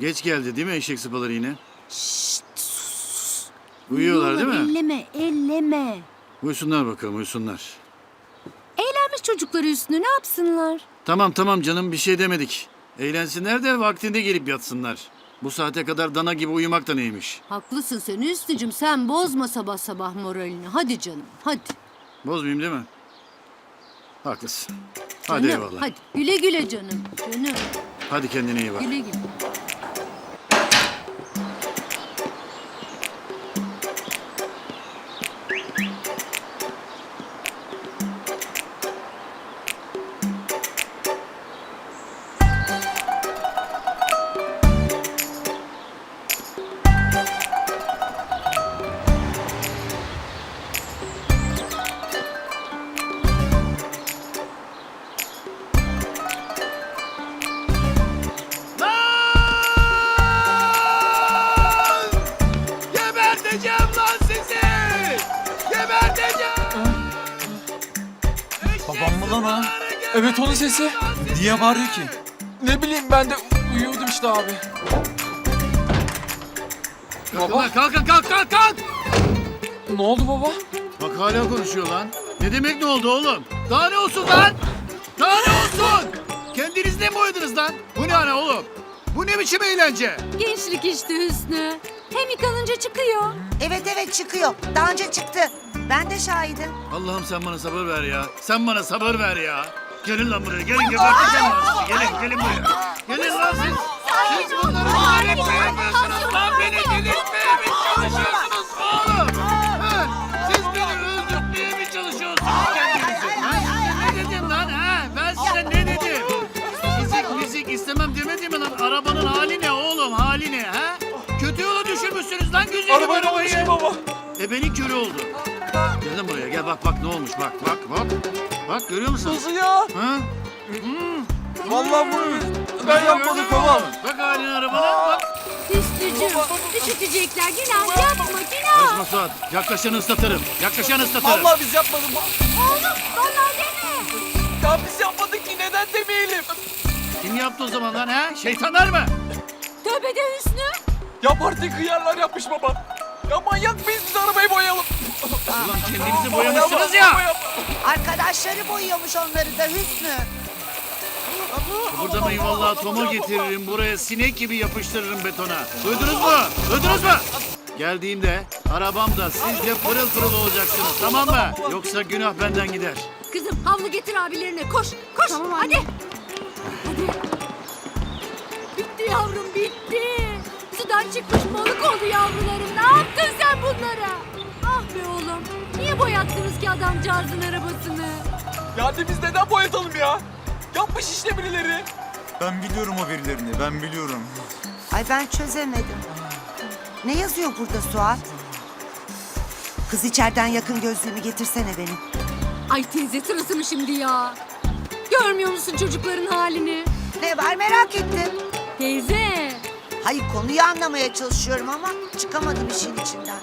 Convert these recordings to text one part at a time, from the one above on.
Geç geldi değil mi eşek sıpaları yine? Uyuyorlar değil mi? Elleme, elleme. Uyusunlar bakalım uyusunlar. Eğlenmiş çocukları üstüne ne yapsınlar? Tamam tamam canım bir şey demedik. Eğlensinler de vaktinde gelip yatsınlar. Bu saate kadar dana gibi uyumak da neymiş? Haklısın sen Üstücüm sen bozma sabah sabah moralini. Hadi canım hadi. Bozmayayım değil mi? Haklısın. Hadi Canım, eyvallah. Hadi güle güle canım. Canım Hadi kendine iyi bak. güle güle. Babam mı lan o? Evet onun sesi. Niye bağırıyor ki? Ne bileyim ben de uyuyordum işte abi. Baba lan, kalkın kalk kalk kalk! ne oldu baba? Bak hala konuşuyor lan. Ne demek ne oldu oğlum? Daha ne olsun lan? Daha ne olsun? Kendinizle mi oynadınız lan? Bu ne ana oğlum? Bu ne biçim eğlence? Gençlik işte Hüsnü. Hem yıkanınca çıkıyor. Evet evet çıkıyor. Daha önce çıktı. Ben de şahidim. Allah'ım sen bana sabır ver ya. Sen bana sabır ver ya. Gelin lan buraya. Gelin geberteceğim lan sizi. Gelin gelin buraya. Gelin lan siz. Siz bunları delirtmeye yapıyorsunuz lan. Beni delirtmeye mi çalışıyorsunuz oğlum? Ha? Siz beni öldürtmeye mi çalışıyorsunuz kendinizi? Ha? Size ne dedim lan ha? Ben size ne dedim? Fizik fizik istemem demedim mi lan? Arabanın hali ne oğlum? Hali ne ha? Kötü yola düşürmüşsünüz lan güzelim Arabayla arabayı. şey baba. Ebenin körü oldu. Gel lan buraya gel bak bak ne olmuş bak bak bak. Bak görüyor musun? Nasıl ya? Ha? Vallahi bu ben yapmadım babam. Bak halin arabana bak. Hüsnücüm üşütecekler. Günah yapma günah. Karışma Suat. Yaklaşanı ıslatırım. Yaklaşanı ıslatırım. Allah biz yapmadık. Oğlum vallahi deme. Ya biz yapmadık ki neden demeyelim? Kim yaptı o zaman lan ha? Şeytanlar mı? Tövbe de Hüsnü. Ya parti kıyarlar yapmış baba. Ya manyak mıyız biz arabayı kendinizi boyamışsınız ya. Arkadaşları boyuyormuş onları da Hüsnü. Kıpırdamayın vallahi tomo getiririm. Buraya sinek gibi yapıştırırım betona. Duydunuz mu? Duydunuz mu? Geldiğimde arabamda siz de pırıl pırıl olacaksınız tamam mı? Yoksa günah benden gider. Kızım havlu getir abilerine koş koş hadi. Hadi. Bitti yavrum bitti. Sudan çıkmış balık oldu yavrularım. Ne yaptın sen bunlara? Boyattınız ki adamcağızın arabasını? Yani biz neden boyatalım ya? Yapmış işte birileri. Ben biliyorum o verilerini, ben biliyorum. Ay ben çözemedim. Ne yazıyor burada Suat? Kız içeriden yakın gözlüğümü getirsene benim. Ay teyze sırası mı şimdi ya? Görmüyor musun çocukların halini? Ne var merak ettim. Teyze. Hayır konuyu anlamaya çalışıyorum ama çıkamadım işin içinden.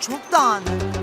Çok dağınık.